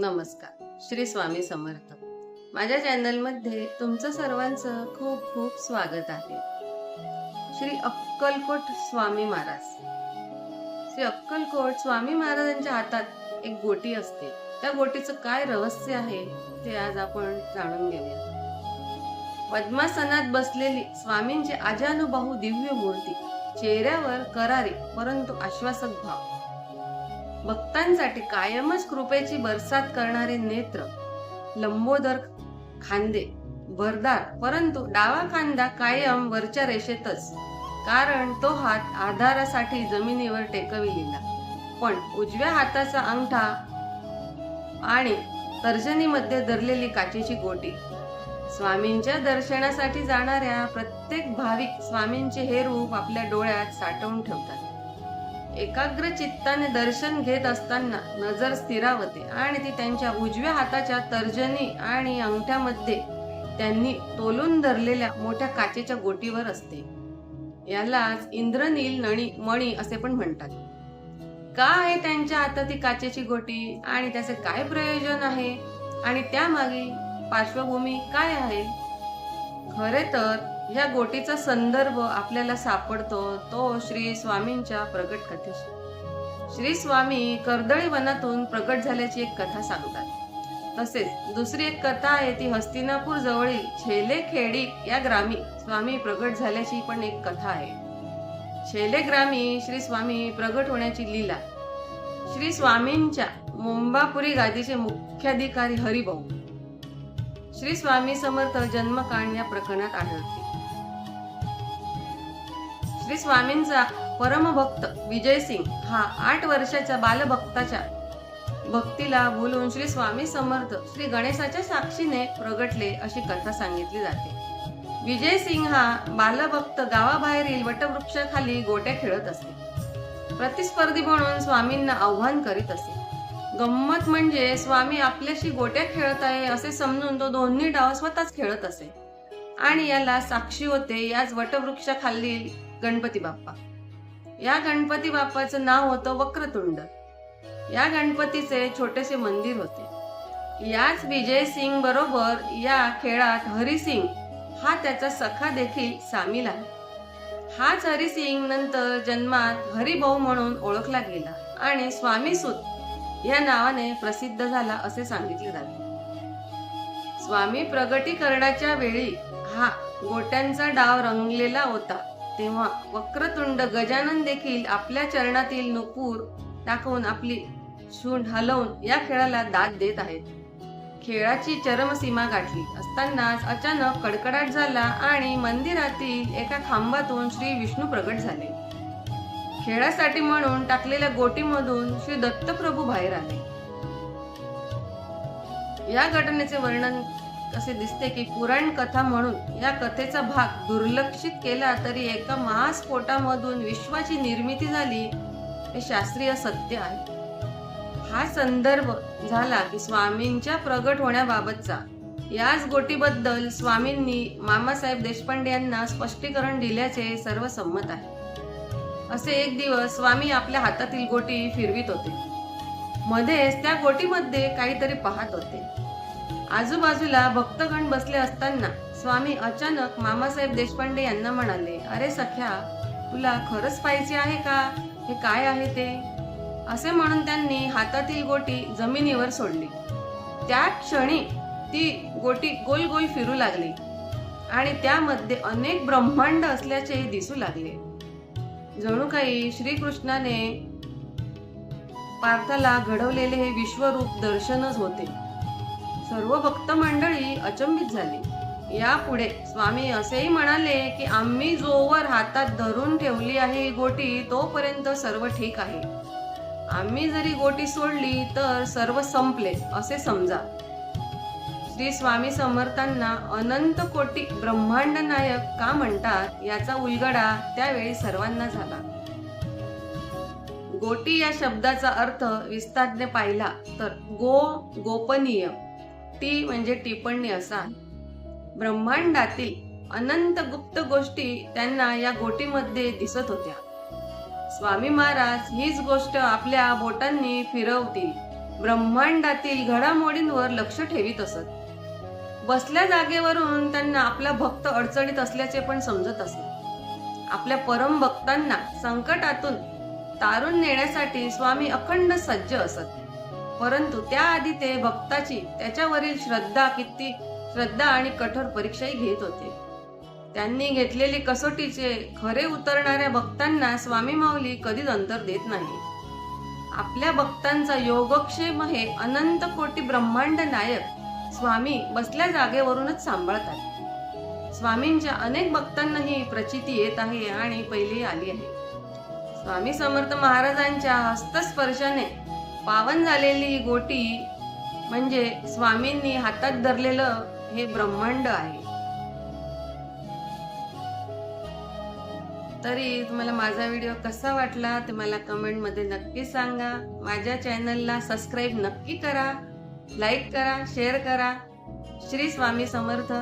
नमस्कार. श्री स्वामी समर्थ. माझ्या चॅनलमध्ये तुमचं सर्वांचं खूप खूप स्वागत आहे. श्री अक्कलकोट स्वामी महाराज. श्री अक्कलकोट स्वामी महाराजांच्या हातात एक गोटी असते. त्या गोटीचं काय रहस्य आहे ते आज आपण जाणून घेऊया. पद्मासनात बसलेली स्वामींची अजानुबाहू दिव्य मूर्ती चेहऱ्यावर करारी परंतु आश्वासक भाव. भक्तांसाठी कायमच कृपेची बरसात करणारे नेत्र लंबोदर खांदे भरदार परंतु डावा खांदा कायम वरच्या रेषेतच कारण तो हात आधारासाठी जमिनीवर टेकविलेला. पण उजव्या हाताचा अंगठा आणि तर्जनीमध्ये धरलेली काचेची गोटी. स्वामींच्या दर्शनासाठी जाणाऱ्या प्रत्येक भाविक स्वामींचे हे रूप आपल्या डोळ्यात साठवून ठेवतात. एकाग्र चित्ताने दर्शन घेत असताना नजर स्थिरावते आणि ती त्यांच्या उजव्या हाताच्या तर्जनी आणि अंगठ्यामध्ये त्यांनी तोलून धरलेल्या मोठ्या काचेच्या गोटीवर असते. यालाच इंद्रनील नणी मणी असे पण म्हणतात. का आहे त्यांच्या हातात ती काचेची गोटी आणि त्याचे काय प्रयोजन आहे? आणि त्यामागे पार्श्वभूमी काय आहे? खरे तर ह्या गोटीचा संदर्भ आपल्याला सापडतो तो श्री स्वामींच्या प्रगट कथेशी. श्री स्वामी कर्दळी वनातून प्रगट झाल्याची एक कथा सांगतात. तसेच दुसरी एक कथा आहे ती हस्तिनापूर जवळील छेले खेडी या ग्रामी स्वामी प्रगट झाल्याची पण एक कथा आहे. छेले ग्रामी श्री स्वामी प्रगट होण्याची लीला. श्री स्वामींच्या मुंबापुरी गादीचे मुख्याधिकारी हरिभाऊ. श्री स्वामी समर्थ जन्मकांड या प्रकरणात आढळते. श्री स्वामींचा परमभक्त विजयसिंग हा आठ वर्षाच्या बालभक्ताच्या भक्तीला भुलून श्री स्वामी समर्थ श्री गणेशाच्या साक्षीने प्रगटले अशी कथा सांगितली जाते. विजय सिंग हा बालभक्त गावाबाहेरील वटवृक्षाखाली गोट्या खेळत असे प्रतिस्पर्धी म्हणून स्वामींना आव्हान करीत असे गंमत म्हणजे स्वामी आपल्याशी गोट्या खेळत आहे असे समजून तो दोन्ही डाव स्वतःच खेळत असे. आणि याला साक्षी होते याच वटवृक्षाखालील गणपती बाप्पा. या गणपती बाप्पाचं नाव होतं वक्रतुंड. या गणपतीचे छोटेसे मंदिर होते. याच विजय सिंग बरोबर या खेळात हरिसिंग हा त्याचा सखा देखील सामील आहे. हाच हरिसिंग नंतर जन्मात हरिभाऊ म्हणून ओळखला गेला आणि स्वामी सुत या नावाने प्रसिद्ध झाला असे सांगितले जाते. स्वामी प्रगटीकरणाच्या वेळी हा गोट्यांचा डाव रंगलेला होता. तेव्हा वक्रतुंड गजानन देखील आपल्या चरणातील नुपूर टाकून आपली शूंड हलवून या खेळाला दाद देत आहेत. खेळाची चरमसीमा गाठली असतानाच अचानक कडकडाट झाला आणि मंदिरातील एका खांबातून श्री विष्णू प्रगट झाले. खेळासाठी म्हणून टाकलेल्या गोटीमधून श्री दत्तप्रभू बाहेर आले. या घटनेचे वर्णन असे दिसते की पुराण कथा म्हणून या कथेचा भाग दुर्लक्षित केला तरी एका महास्फोटामधून विश्वाची निर्मिती झाली हे शास्त्रीय सत्य आहे. हा संदर्भ झाला की स्वामींच्या प्रगट होण्याबाबतचा. याच गोटीबद्दल स्वामींनी मामासाहेब देशपांडे यांना स्पष्टीकरण दिल्याचे सर्व संमत आहे. असे एक दिवस स्वामी आपल्या हातातील गोटी फिरवित होते. मध्येच त्या गोटीमध्ये काहीतरी पाहत होते. आजूबाजूला भक्तगण बसले असताना स्वामी अचानक मामासाहेब देशपांडे यांना म्हणाले अरे सख्या तुला खरंच पाहिजे आहे का? हे काय आहे ते? असे म्हणून त्यांनी हातातील गोटी जमिनीवर सोडली. त्या क्षणी ती गोटी गोल गोल फिरू लागली आणि त्यामध्ये अनेक ब्रह्मांड असल्याचे दिसू लागले. जणू काही श्रीकृष्णाने पार्थाला घडवलेले हे विश्वरूप दर्शनच होते. सर्व भक्त मंडळी अचंबित झाली. यापुढे स्वामी असेही म्हणाले की आम्ही जोवर हातात धरून ठेवली आहे ही गोटी तोपर्यंत सर्व ठीक आहे. आम्ही जरी गोटी सोडली तर सर्व संपले असे समजा. श्री स्वामी समर्थांना अनंत कोटी ब्रह्मांड नायक का म्हणतात याचा उलगडा त्यावेळी सर्वांना झाला. गोटी या शब्दाचा अर्थ विस्तारने पाहिला तर गो गोपनीय. टी म्हणजे टिप्पणी असा. ब्रह्मांडातील अनंत गुप्त गोष्टी त्यांना या गोटीमध्ये दिसत होत्या. स्वामी महाराज हीच गोष्ट आपल्या बोटांनी फिरवतील. ब्रह्मांडातील घडामोडींवर लक्ष ठेवीत असत. बसल्या जागेवरून त्यांना आपला भक्त अडचणीत असल्याचे पण समजत असे आपल्या परम भक्तांना संकटातून तारून नेण्यासाठी स्वामी अखंड सज्ज असत. परंतु त्याआधी ते भक्ताची त्याच्यावरील श्रद्धा किती श्रद्धा आणि कठोर परीक्षाही घेत होते. त्यांनी घेतलेले कसोटीचे खरे उतरणाऱ्या भक्तांना स्वामी माऊली कधीच अंतर देत नाही. आपल्या भक्तांचा योगक्षेम हे अनंत कोटी ब्रह्मांड नायक स्वामी बसल्या जागेवरूनच सांभाळतात. स्वामींच्या अनेक भक्तांनाही प्रचिती येत आहे आणि पहिली आली आहे. स्वामी समर्थ महाराजांच्या हस्तस्पर्शाने पावन झालेली गोटी म्हणजे स्वामींनी हातात धरलेलं हे ब्रह्मांड आहे. तरी तुम्हाला माझा व्हिडिओ कसा वाटला ते मला कमेंटमध्ये नक्की सांगा. माझ्या चॅनलला सबस्क्राईब नक्की करा लाईक करा शेअर करा. श्री स्वामी समर्थ.